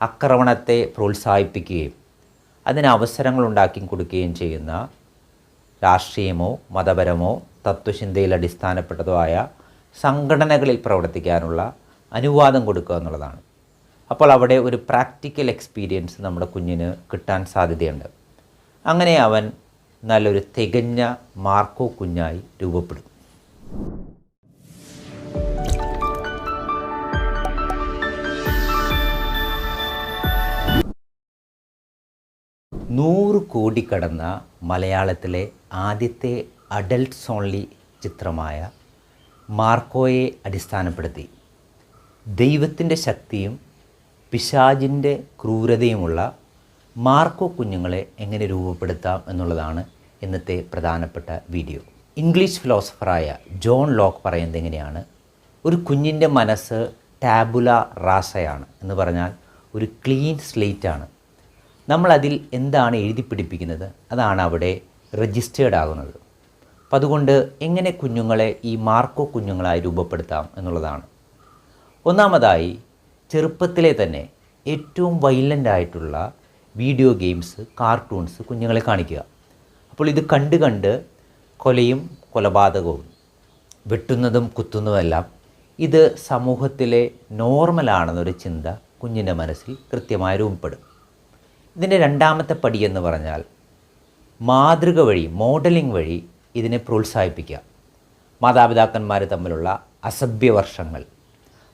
ആക്രമണത്തെ പ്രോത്സാഹിപ്പിക്കുകയും അതിന് അവസരങ്ങൾ ഉണ്ടാക്കി കൊടുക്കുകയും ചെയ്യുന്ന രാഷ്ട്രീയമോ മതപരമോ തത്വചിന്തയിൽ അടിസ്ഥാനപ്പെട്ടതോ ആയ സംഘടനകളിൽ പ്രവർത്തിക്കാനുള്ള അനുവാദം കൊടുക്കുക എന്നുള്ളതാണ്. അപ്പോൾ അവിടെ ഒരു പ്രാക്ടിക്കൽ എക്സ്പീരിയൻസ് നമ്മുടെ കുഞ്ഞിന് കിട്ടാൻ സാധ്യതയുണ്ട്. അങ്ങനെ അവൻ നല്ലൊരു തികഞ്ഞ മാർക്കോ കുഞ്ഞായി രൂപപ്പെടും. നൂറ് കോടി കടന്ന മലയാളത്തിലെ ആദ്യത്തെ അഡൽട്ട്സ് ഓൺലി ചിത്രമായ മാർക്കോയെ അടിസ്ഥാനപ്പെടുത്തി. ദൈവത്തിന്റെ ശക്തിയും പിശാജിന്റെ ക്രൂരതയുമുള്ള മാർക്കോ കുഞ്ഞുങ്ങളെ എങ്ങനെ രൂപപ്പെടുത്താം എന്നുള്ളതാണ് ഇന്നത്തെ പ്രധാനപ്പെട്ട വീഡിയോ ഇംഗ്ലീഷ് ഫിലോസഫറായ ജോൺ ലോക്ക് പറയുന്നത് എങ്ങനെയാണ്? ഒരു കുഞ്ഞിന്റെ മനസ്സ് ടാബുല റാസയാണ് എന്ന് പറഞ്ഞാൽ ഒരു ക്ലീൻ സ്ലേറ്റ് ആണ്. നമ്മളതിൽ എന്താണ് എഴുതി പിടിപ്പിക്കുന്നത്? അതാണ് അവിടെ രജിസ്റ്റേർഡ് ആകുന്നത്. അപ്പം അതുകൊണ്ട് എങ്ങനെ കുഞ്ഞുങ്ങളെ ഈ മാർക്കോ കുഞ്ഞുങ്ങളായി രൂപപ്പെടുത്താം എന്നുള്ളതാണ്. ഒന്നാമതായി ചെറുപ്പത്തിലെ തന്നെ ഏറ്റവും വൈലന്റ് ആയിട്ടുള്ള വീഡിയോ ഗെയിംസ് കാർട്ടൂൺസ് കുഞ്ഞുങ്ങളെ കാണിക്കുക. അപ്പോൾ ഇത് കണ്ട് കണ്ട് കൊലയും കൊലപാതകവും വെട്ടുന്നതും കുത്തുന്നതുമെല്ലാം ഇത് സമൂഹത്തിലെ നോർമലാണെന്നൊരു ചിന്ത കുഞ്ഞിന്റെ മനസ്സിൽ കൃത്യമായി രൂപപ്പെടും. ഇതിന്റെ രണ്ടാമത്തെ പടി എന്ന് പറഞ്ഞാൽ മാതൃക വഴി മോഡലിംഗ് വഴി ഇതിനെ പ്രോത്സാഹിപ്പിക്കുക. മാതാപിതാക്കന്മാർ തമ്മിലുള്ള അസഭ്യവർഷങ്ങൾ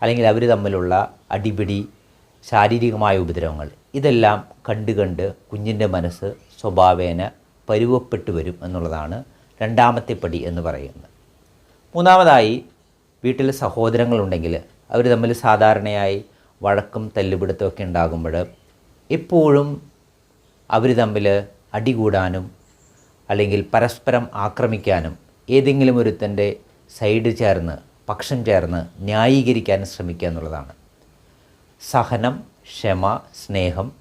അല്ലെങ്കിൽ അവർ തമ്മിലുള്ള അടിപിടി ശാരീരികമായ ഉപദ്രവങ്ങൾ ഇതെല്ലാം കണ്ട് കണ്ട് കുഞ്ഞിന്റെ മനസ്സ് സ്വഭാവേന പരുവപ്പെട്ടു വരും എന്നുള്ളതാണ് രണ്ടാമത്തെ പടി എന്ന് പറയുന്നത്. മൂന്നാമതായി വീട്ടിൽ സഹോദരങ്ങളുണ്ടെങ്കിൽ അവർ തമ്മിൽ സാധാരണയായി വഴക്കും തല്ലുപിടുത്തമൊക്കെ ഉണ്ടാകുമ്പോൾ എപ്പോഴും അവർ തമ്മിൽ അടികൂടാനും അല്ലെങ്കിൽ പരസ്പരം ആക്രമിക്കാനും ഏതെങ്കിലും ഒരുത്തന്റെ സൈഡ് ചേർന്ന് പക്ഷം ചേർന്ന് ന്യായീകരിക്കാനും ശ്രമിക്കുക എന്നുള്ളതാണ്. സഹനം ക്ഷമ സ്നേഹം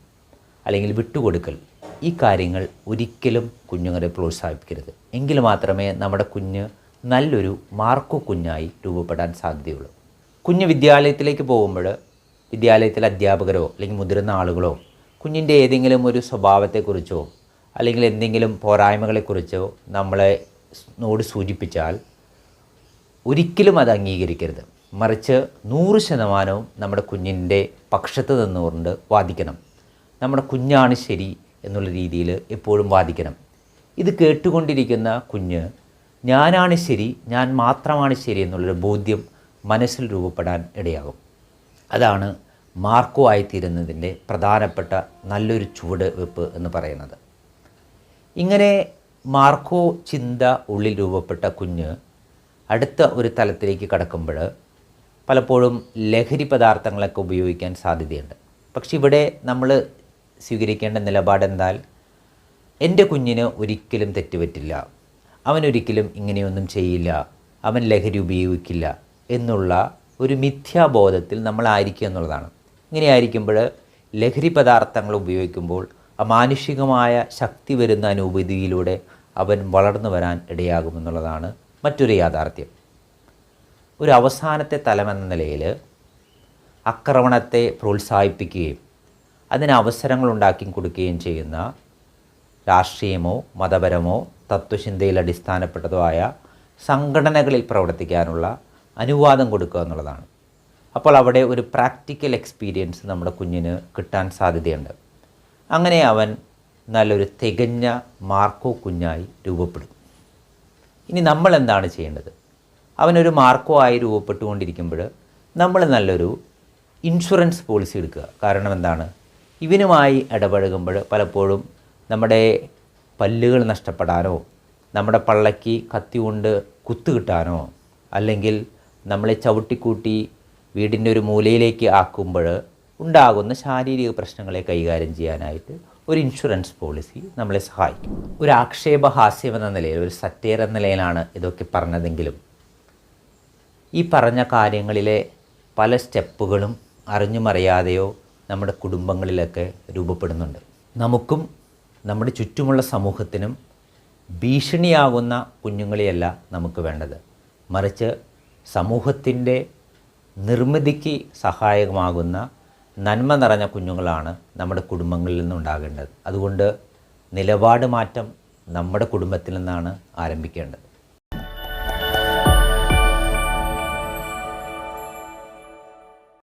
അല്ലെങ്കിൽ വിട്ടുകൊടുക്കൽ ഈ കാര്യങ്ങൾ ഒരിക്കലും കുഞ്ഞുങ്ങളെ പ്രോത്സാഹിപ്പിക്കരുത്. എങ്കിൽ മാത്രമേ നമ്മുടെ കുഞ്ഞ് നല്ലൊരു മാർക്കോ കുഞ്ഞായി രൂപപ്പെടാൻ സാധ്യതയുള്ളൂ. കുഞ്ഞ് വിദ്യാലയത്തിലേക്ക് പോകുമ്പോൾ വിദ്യാലയത്തിലെ അധ്യാപകരോ അല്ലെങ്കിൽ മുതിർന്ന ആളുകളോ കുഞ്ഞിന്റെ ഏതെങ്കിലും ഒരു സ്വഭാവത്തെക്കുറിച്ചോ അല്ലെങ്കിൽ എന്തെങ്കിലും പോരായ്മകളെക്കുറിച്ചോ നമ്മളെ നോട് സൂചിപ്പിച്ചാൽ ഒരിക്കലും അത് അംഗീകരിക്കരുത്. മറിച്ച് നൂറ് ശതമാനവും നമ്മുടെ കുഞ്ഞിന്റെ പക്ഷത്ത് നിന്നുകൊണ്ട് വാദിക്കണം. നമ്മുടെ കുഞ്ഞാണ് ശരി എന്നുള്ള രീതിയിൽ എപ്പോഴും വാദിക്കണം. ഇത് കേട്ടുകൊണ്ടിരിക്കുന്ന കുഞ്ഞ് ഞാനാണ് ശരി ഞാൻ മാത്രമാണ് ശരി എന്നുള്ളൊരു ബോധ്യം മനസ്സിൽ രൂപപ്പെടാൻ ഇടയാകും. അതാണ് മാർക്കോ ആയിത്തീരുന്നതിന്റെ പ്രധാനപ്പെട്ട നല്ലൊരു ചുവട് വെപ്പ് എന്ന് പറയുന്നത്. ഇങ്ങനെ മാർക്കോ ചിന്ത ഉള്ളിൽ രൂപപ്പെട്ട കുഞ്ഞ് അടുത്ത ഒരു തലത്തിലേക്ക് കടക്കുമ്പോൾ പലപ്പോഴും ലഹരി പദാർത്ഥങ്ങളൊക്കെ ഉപയോഗിക്കാൻ സാധ്യതയുണ്ട്. പക്ഷെ ഇവിടെ നമ്മൾ സ്വീകരിക്കേണ്ട നിലപാടെന്താൽ എന്റെ കുഞ്ഞിന് ഒരിക്കലും തെറ്റുപറ്റില്ല. അവനൊരിക്കലും ഇങ്ങനെയൊന്നും ചെയ്യില്ല. അവൻ ലഹരി ഉപയോഗിക്കില്ല എന്നുള്ള ഒരു മിഥ്യാബോധത്തിൽ നമ്മളായിരിക്കുക എന്നുള്ളതാണ്. ഇങ്ങനെയായിരിക്കുമ്പോൾ ലഹരി പദാർത്ഥങ്ങൾ ഉപയോഗിക്കുമ്പോൾ അമാനുഷികമായ ശക്തി വരുന്ന അനുഭൂതിയിലൂടെ അവൻ വളർന്നു വരാൻ ഇടയാകുമെന്നുള്ളതാണ് മറ്റൊരു യാഥാർത്ഥ്യം. ഒരു അവസാനത്തെ തലമെന്ന നിലയിൽ ആക്രമണത്തെ പ്രോത്സാഹിപ്പിക്കുകയും അതിന് അവസരങ്ങൾ ഉണ്ടാക്കി കൊടുക്കുകയും ചെയ്യുന്ന രാഷ്ട്രീയമോ മതപരമോ തത്വചിന്തയിൽ അടിസ്ഥാനപ്പെട്ടതോ ആയ സംഘടനകളിൽ പ്രവർത്തിക്കാനുള്ള അനുവാദം കൊടുക്കുക എന്നുള്ളതാണ്. അപ്പോൾ അവിടെ ഒരു പ്രാക്ടിക്കൽ എക്സ്പീരിയൻസ് നമ്മുടെ കുഞ്ഞിന് കിട്ടാൻ സാധ്യതയുണ്ട്. അങ്ങനെ അവൻ നല്ലൊരു തികഞ്ഞ മാർക്കോ കുഞ്ഞായി രൂപപ്പെടും. ഇനി നമ്മൾ എന്താണ് ചെയ്യേണ്ടത്? അവനൊരു മാർക്കോ ആയി രൂപപ്പെട്ടുകൊണ്ടിരിക്കുമ്പോൾ നമ്മൾ നല്ലൊരു ഇൻഷുറൻസ് പോളിസി എടുക്കുക. കാരണം എന്താണ്? ഇവനുമായി ഇടപഴകുമ്പോൾ പലപ്പോഴും നമ്മുടെ പല്ലുകൾ നഷ്ടപ്പെടാനോ നമ്മുടെ പള്ളയ്ക്ക് കത്തി കൊണ്ട് കുത്തു കിട്ടാനോ അല്ലെങ്കിൽ നമ്മളെ ചവിട്ടിക്കൂട്ടി വീടിന്റെ ഒരു മൂലയിലേക്ക് ആക്കുമ്പോൾ ഉണ്ടാകുന്ന ശാരീരിക പ്രശ്നങ്ങളെ കൈകാര്യം ചെയ്യാനായിട്ട് ഒരു ഇൻഷുറൻസ് പോളിസി നമ്മളെ സഹായിക്കും. ഒരു ആക്ഷേപഹാസ്യം എന്ന നിലയിൽ ഒരു സറ്റേർ എന്ന നിലയിലാണ് ഇതൊക്കെ പറഞ്ഞതെങ്കിലും ഈ പറഞ്ഞ കാര്യങ്ങളിലെ പല സ്റ്റെപ്പുകളും അറിഞ്ഞും അറിയാതെയോ നമ്മുടെ കുടുംബങ്ങളിലൊക്കെ രൂപപ്പെടുന്നുണ്ട്. നമുക്കും നമ്മുടെ ചുറ്റുമുള്ള സമൂഹത്തിനും ഭീഷണിയാകുന്ന കുഞ്ഞുങ്ങളെയല്ല നമുക്ക് വേണ്ടത്. മറിച്ച് സമൂഹത്തിന്റെ നിർമ്മിതിക്ക് സഹായകമാകുന്ന നന്മ നിറഞ്ഞ കുഞ്ഞുങ്ങളാണ് നമ്മുടെ കുടുംബങ്ങളിൽ നിന്നുണ്ടാകേണ്ടത്. അതുകൊണ്ട് നിലപാട് മാറ്റം നമ്മുടെ കുടുംബത്തിൽ നിന്നാണ് ആരംഭിക്കേണ്ടത്.